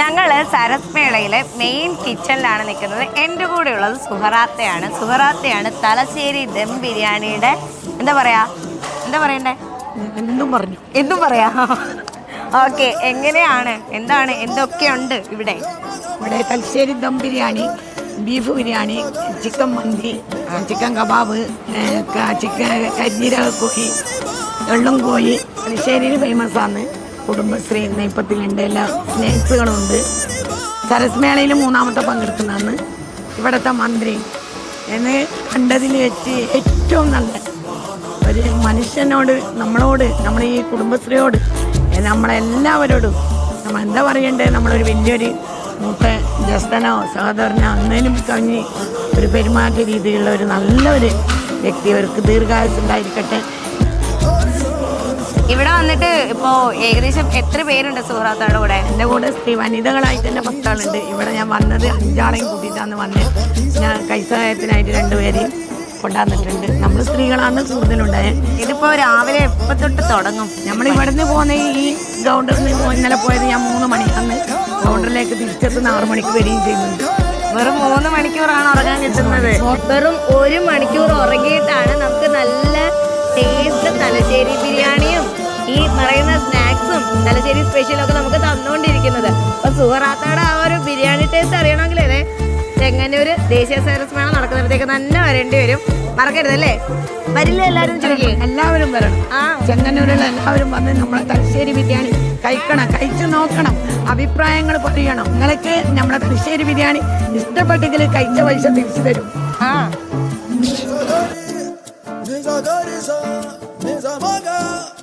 ഞങ്ങൾ സരസ് മേളയിലെ മെയിൻ കിച്ചണിലാണ് നിൽക്കുന്നത് എന്റെ കൂടെ ഉള്ളത് സുഹറാത്തയാണ്. സുഹറാത്തയാണ് തലശ്ശേരി ദം ബിരിയാണിയുടെ എന്താ പറയാ? എന്താ പറയണ്ടേ? എന്തും പറഞ്ഞു. എന്തും പറയാ? ഓക്കെ എങ്ങനെയാണ്? എന്താണ്? എന്തൊക്കെയുണ്ട് ഇവിടെ? ഇവിടെ Thalassery dum biryani beef biryani chicken mandi chicken kebab chicken കരിഞ്ഞീരക കോഴി വെള്ളം കോഴി തലശ്ശേരിയിൽ ഫേമസ് ആണ്. കുടുംബശ്രീ നെയ്പ്പത്തിലുണ്ട് എല്ലാ സ്നാക്സുകളുണ്ട് ഉണ്ട്. സരസ്മേളയിൽ മൂന്നാമത്തെ പങ്കെടുക്കുന്നതാണ്. ഇവിടുത്തെ മന്ത്രി എന്ന് കണ്ടതിൽ വെച്ച് ഏറ്റവും നല്ല ഒരു മനുഷ്യനോട് നമ്മളോട് നമ്മുടെ ഈ കുടുംബശ്രീയോട് നമ്മളെല്ലാവരോടും നമ്മൾ എന്താ പറയണ്ടേ? നമ്മളൊരു വലിയൊരു മൂത്ത ജ്യേഷ്ഠനോ സഹോദരനോ അന്നേലും കവിഞ്ഞ് ഒരു പെരുമാറ്റ രീതിയിലുള്ള ഒരു നല്ലൊരു വ്യക്തി. അവർക്ക് ദീർഘായുസ് ഉണ്ടായിരിക്കട്ടെ ഇവിടെ വന്നിട്ട് ഇപ്പോ ഏകദേശം എത്ര പേരുണ്ട് സുഹൃത്തുക്കളുടെ കൂടെ? എന്റെ കൂടെ സ്ത്രീ വനിതകളായി തന്നെ പത്താളുണ്ട്. ഇവിടെ ഞാൻ വന്നത് അഞ്ചാളെയും കൂട്ടിയിട്ടാണ് വന്നത്. ഞാൻ കൈസഹായത്തിനായിട്ട് രണ്ടുപേരെയും കൊണ്ടുവന്നിട്ടുണ്ട്. നമ്മൾ സ്ത്രീകളാണ് കൂടുതലുണ്ടായത് ഇതിപ്പോ രാവിലെ എപ്പോ തൊട്ട് തുടങ്ങും? നമ്മൾ ഇവിടുന്ന് പോകുന്ന ഈ ഗൗണ്ടറിൽ നിന്ന് ഇന്നലെ പോയത് ഞാൻ മൂന്ന് മണിക്കാണ് ഗൗണ്ടറിലേക്ക് തിരിച്ചെത്തുന്ന ആറു മണിക്ക് വരികയും ചെയ്യുന്നുണ്ട്. വെറും മൂന്ന് മണിക്കൂറാണ് ഉറങ്ങാൻ കിട്ടുന്നത്. വെറും ഒരു മണിക്കൂർ ഉറങ്ങിയിട്ടാണ് നമുക്ക് നല്ല സ്നാക്സും തലശ്ശേരി സ്പെഷ്യലും ഒക്കെ നമുക്ക് തന്നുകൊണ്ടിരിക്കുന്നത് അപ്പൊ സുഹറാത്തയുടെ ആ ഒരു ബിരിയാണി ടേസ്റ്റ് അറിയണമെങ്കിൽ അതെ ചെങ്ങന്നൂർ ദേശീയ സൈറസ് മേള നടക്കുന്നിടത്തേക്ക് തന്നെ വരേണ്ടി വരും മറക്കരുത് അല്ലേ വരില്ല എല്ലാവരും ചോദിക്കേ എല്ലാവരും വരണം ആ ചെങ്ങന്നൂരിലെ എല്ലാവരും വന്ന് നമ്മളെ തലശ്ശേരി ബിരിയാണി കഴിക്കണം കഴിച്ചു നോക്കണം അഭിപ്രായങ്ങൾ പറയണം നിങ്ങൾക്ക് നമ്മളെ തലശ്ശേരി ബിരിയാണി ഇഷ്ടപ്പെട്ടെങ്കിൽ കഴിച്ച പൈസ തിരിച്ചു തരും ആ that is maga.